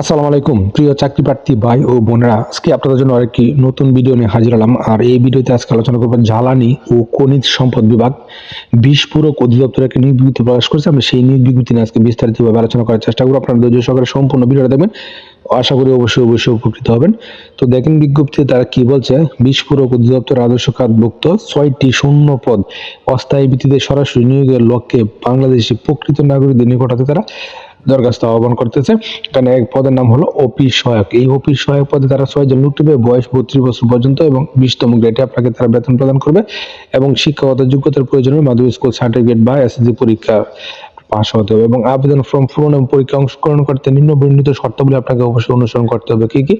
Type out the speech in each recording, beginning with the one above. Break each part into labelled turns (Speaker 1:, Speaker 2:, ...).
Speaker 1: আসসালামু আলাইকুম, প্রিয় চাকরি প্রার্থী ভাই ও বোনেরা। আজকে আপনাদের জন্য আরেকটি নতুন ভিডিও নিয়ে হাজির হলাম। আর এই ভিডিওতে আজকে আলোচনা করব জ্বালানি ও খনিজ সম্পদ বিভাগ। বিশ পুরক অধিদপ্তর একটি নিয়োগ বিজ্ঞপ্তি প্রকাশ করেছে। আমরা সেই নিয়োগ বিজ্ঞপ্তি নিয়ে আজকে বিস্তারিতভাবে আলোচনা করার চেষ্টা করব। আপনারা ধৈর্য সহকারে সম্পূর্ণ ভিডিওটা দেখবেন। আশা করি অবশ্যই অবশ্যই উপকৃত হবেন। তো দেখেন বিজ্ঞপ্তিতে তারা কি বলছে? বিশ পুরক অধিদপ্তর আদর্শ খাতভুক্ত ছয়টি শূন্য পদ অস্থায়ী ভিত্তিতে সরাসরি নিয়োগের লক্ষ্যে বাংলাদেশি প্রকৃত নাগরিকদের নিকটাতে তারা দরখাস্ত আহ্বান করতেছে। এখানে এক পদের নাম হলো ওপি সহায়ক। এই ওপি সহায়ক পদে তারা ছয়জন লোক নেবে বয়স বত্রিশ বছর পর্যন্ত এবং বিশতম গ্রেডে আপনাকে তারা বেতন প্রদান করবে এবং শিক্ষাগত যোগ্যতার প্রয়োজনে মাধ্যমিক স্কুল সার্টিফিকেট বা এসএসসি পরীক্ষা পাস হতে হবে এবং আবেদন ফর্ম পূরণ এবং পরীক্ষা অংশগ্রহণ করতে নিম্ন বর্ণিত শর্তাবলী আপনাকে অবশ্যই অনুসরণ করতে হবে। কি কি?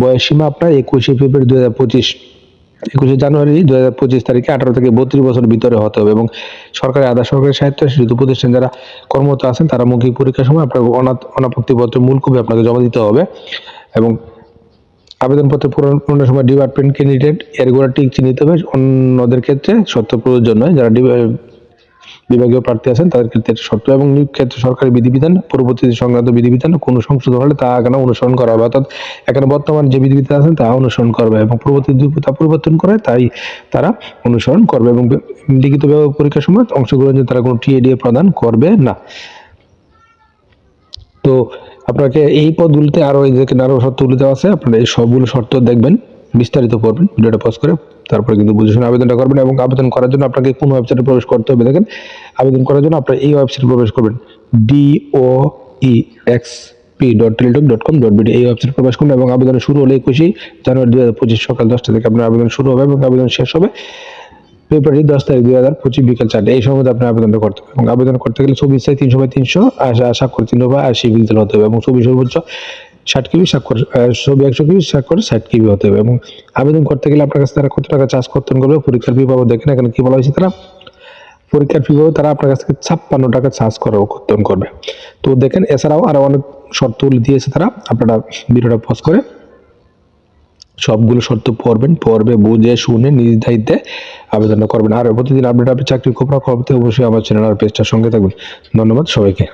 Speaker 1: বয়স সীমা আপনার একুশে ফেব্রুয়ারি দুই হাজার পঁচিশ। একুশে জানুয়ারি দুই হাজার পঁচিশ তারিখে আঠারো থেকে বত্রিশ বছর ভিতরে হতে হবে এবং সরকারি আধা সরকারি শিক্ষিত প্রতিষ্ঠান যারা কর্মরত আছেন, তারা মৌখিক পরীক্ষার সময় আপনার অনাথ- অনাপত্তিপত্রের মূল কপি আপনাকে জমা দিতে হবে এবং আবেদনপত্র পূরণ পূরণের সময় ডিপার্টমেন্ট ক্যান্ডিডেট এর গোড়া টিক চিহ্নিত হবে। অন্যদের ক্ষেত্রে সত্য প্রয়োজন নয়। যারা বিভাগীয় প্রার্থী আছেন, তাদের ক্ষেত্রে শর্ত এবং নিয়োগ ক্ষেত্রে সরকারি বিধিবিধান, পরবর্তীতে সংক্রান্ত বিধিবিধান কোনো সংশোধন হলে তা এখানে অনুসরণ করা হবে। অর্থাৎ এখানে বর্তমান যে বিধিবিধান আছেন তা অনুসরণ করবে এবং পরবর্তী যদি তা পরিবর্তন করে তাই তারা অনুসরণ করবে এবং লিখিত পরীক্ষার সময় অংশগ্রহণ যে তারা কোনো টিএডিএ প্রদান করবে না। তো আপনাকে এই পদগুলিতে আরও এই যেখানে আরও শর্তগুলি দেওয়া আছে, আপনারা এই সবগুলো শর্ত দেখবেন। বিস্তারিত পড়বেন, ভিডিওটা পজ করে তারপরে কিন্তু বুঝে শুনে আবেদনটা করবেন এবং আবেদন করার জন্য আপনাকে কোন ওয়েবসাইটে প্রবেশ করতে হবে? দেখেন, আবেদন করার জন্য আপনার এই ওয়েবসাইটে প্রবেশ করবেন D O E X P dot Teletalk dot com dot BD এই ওয়েবসাইটে প্রবেশ করুন এবং আবেদন শুরু হলে একুশে জানুয়ারি দুই হাজার পঁচিশ সকাল দশটা থেকে আপনার আবেদন শুরু হবে এবং আবেদন শেষ হবে ফেব্রুয়ারি দশ তারিখ দুই হাজার পঁচিশ বিকেল চারটে। এই সময় আপনি আবেদনটা করতে হবে এবং আবেদন করতে গেলে চব্বিশ সাই তিনশো বাই তিনশো, আশা স্বাক্ষর তিনশো বাই আশি পিক্সেল হতে হবে এবং ছবি সর্বোচ্চ ষাট কেবি স্বাক্ষর ছবি একশো কেবি স্বাক্ষর, ষাট কেবি হতে হবে। এবং আবেদন করতে গেলে আপনার কাছে তারা কত টাকা চার্জ করতেন করবে, পরীক্ষার ফি পাবো দেখেন এখানে কি বলা হয়েছে তারা। পরীক্ষার ফি পাবো তারা আপনার কাছ থেকে ছাপ্পান্ন টাকা চার্জ করা, কর্তন করবে। তো দেখেন, এছাড়াও আরও অনেক শর্ত দিয়েছে তারা। আপনারা ভিডিওটা পজ করে সবগুলো শর্ত পড়বেন, পড়বে, বুঝে, শুনে, নিজ দায়িত্বে আবেদন করবেন। আর প্রতিদিন আপডেট আপনি চাকরি খবর খবর অবশ্যই আমার চ্যানেল আর পেজটার সঙ্গে থাকবেন। ধন্যবাদ সবাইকে।